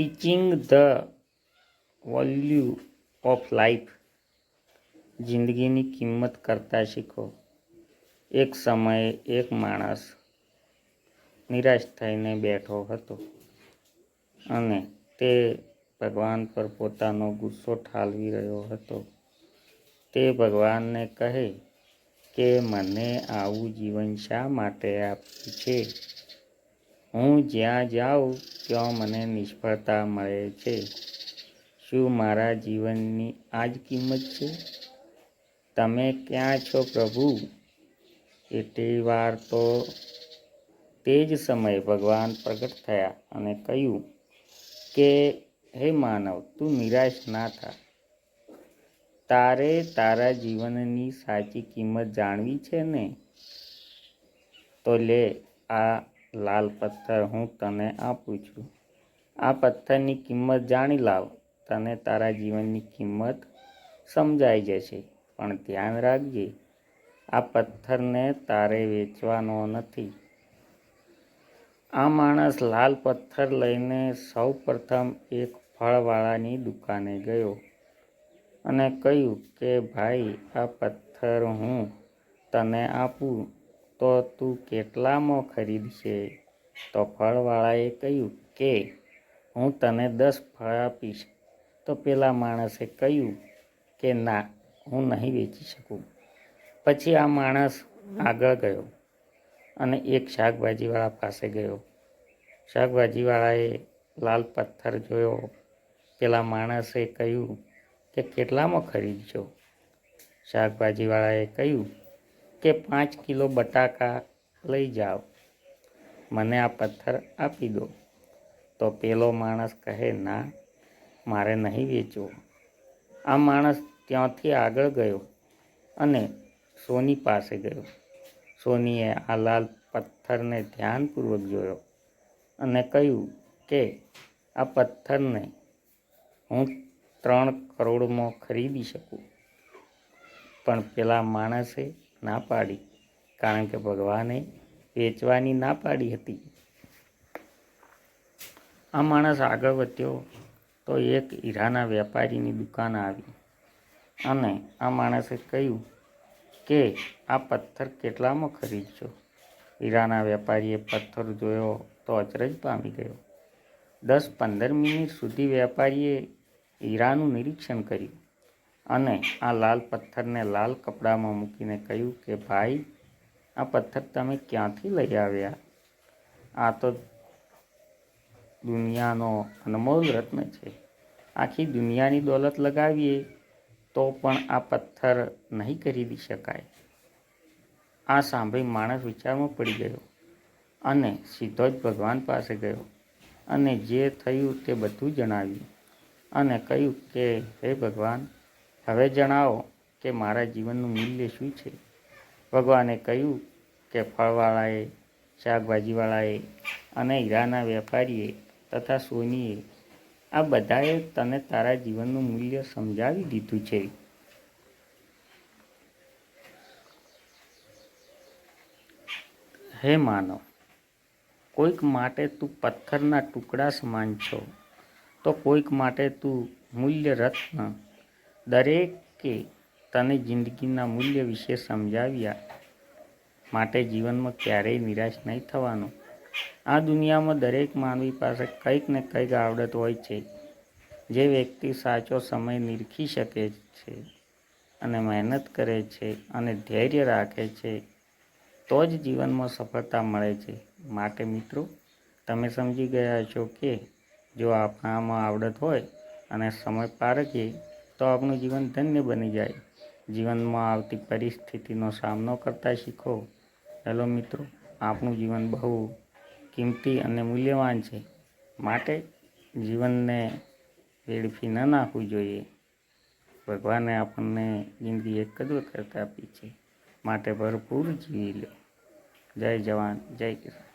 Teaching the value of life જિંદગીની કિંમત કરતાં શીખો. એક સમયે એક માણસ નિરાશ થઈને બેઠો હતો અને તે ભગવાન પર પોતાનો ગુસ્સો ઠાલવી રહ્યો હતો. તે ભગવાનને કહે કે, મને આવું જીવન શા માટે આપ્યું છે? હું જ્યાં જાઉં, ત્યાં મને નિષ્ફળતા મળે છે. શું મારા જીવનની આ જ કિંમત છે? તમે ક્યાં છો પ્રભુ? એટલી વાર તો તે જ સમયે ભગવાન પ્રગટ થયા અને કહ્યું કે, હે માનવ, તું નિરાશ ના થા. તારે તારા જીવનની સાચી કિંમત જાણવી છે ને? તો લે, આ લાલ પથ્થર હું તને આપું છું. આ પથ્થરની કિંમત જાણી લાવ. તને તારા જીવનની કિંમત સમજાઈ જશે. પણ ધ્યાન રાખજે, આ પથ્થરને તારે વેચવાનો નથી. આ માણસ લાલ પથ્થર લઈને સૌ પ્રથમ એક ફળવાળાની દુકાને ગયો અને કહ્યું કે, ભાઈ, આ પથ્થર હું તને આપું તો તું કેટલામાં ખરીદશે? તો ફળવાળાએ કહ્યું કે, હું તને દસ ફળ આપીશ. તો પેલા માણસે કહ્યું કે, ના, હું નહીં વેચી શકું. પછી આ માણસ આગળ ગયો અને એક શાકભાજીવાળા પાસે ગયો. શાકભાજીવાળાએ લાલ પથ્થર જોયો. પેલા માણસે કહ્યું કે, કેટલામાં ખરીદજો શાકભાજીવાળાએ કહ્યું કે પાંચ કિલો બટાકા લઈ જાઓ. મને આ પથ્થર આપી દો. તો પેલો માણસ કહે, ના, મારે નહીં વેચવો. આ માણસ ત્યાંથી આગળ ગયો અને સોની પાસે ગયો. સોનીએ આ લાલ પથ્થરને ધ્યાનપૂર્વક જોયો અને કહ્યું કે, આ પથ્થરને હું ત્રણ કરોડમાં ખરીદી શકું. પણ પેલા માણસે ના પાડી, કારણ કે ભગવાને વેચવાની ના પાડી હતી. આ માણસ આગળ વધ્યો તો એક હીરાના વેપારીની દુકાન આવી અને આ માણસે કહ્યું કે, આ પથ્થર કેટલામાં ખરીદશો? હીરાના વેપારીએ પથ્થર જોયો તો અચરજ પામી ગયો. દસ પંદર મિનિટ સુધી વેપારીએ હીરાનું નિરીક્ષણ કર્યું. અને આ લાલ પથ્થરને લાલ કપડામાં મૂકીને કહ્યું કે, ભાઈ, આ પથ્થર તમે ક્યાંથી લઈ આવ્યા? આ તો દુનિયાનો અનમોલ રત્ન છે. આખી દુનિયાની દોલત લગાવીએ તો પણ આ પથ્થર નહીં ખરીદી શકાય. આ સાંભળી માણસ વિચારમાં પડી ગયો અને સીધો જ ભગવાન પાસે ગયો અને જે થયું તે બધું જણાવ્યું અને કહ્યું કે, હે ભગવાન હવે જણાવો કે મારા જીવનનું મૂલ્ય શું છે? ભગવાને કહ્યું કે ફળવાળાએ, શાકભાજીવાળાએ અને હીરાના વેપારીએ તથા સોનીએ આ બધાએ તને તારા જીવનનું મૂલ્ય સમજાવી દીધું છે. હે માનવ, કોઈક માટે તું પથ્થરના ટુકડા સમાન છો, તો કોઈક માટે તું મૂલ્ય રત્ન દરેકે તને જિંદગીના મૂલ્ય વિશે સમજાવ્યા માટે જીવનમાં ક્યારેય નિરાશ નહીં થવાનું. આ દુનિયામાં દરેક માનવી પાસે કંઈક ને કંઈક આવડત હોય છે. જે વ્યક્તિ સાચો સમય નિરખી શકે છે અને મહેનત કરે છે અને ધૈર્ય રાખે છે, તો જ જીવનમાં સફળતા મળે છે. માટે મિત્રો, તમે સમજી ગયા છો કે જો આપણામાં આવડત હોય અને સમય પારખીએ તો આપણું જીવન ધન્ય બની જાય. જીવનમાં આવતી પરિસ્થિતિનો સામનો કરતા શીખો. હેલો મિત્રો આપણું જીવન બહુ કિંમતી અને મૂલ્યવાન છે. માટે જીવનને વેડફી ન નાખવું જોઈએ. ભગવાને આપણને જિંદગી એક જ વખત આપી છે. માટે ભરપૂર જીવી લો. જય જવાન, જય કિસાન.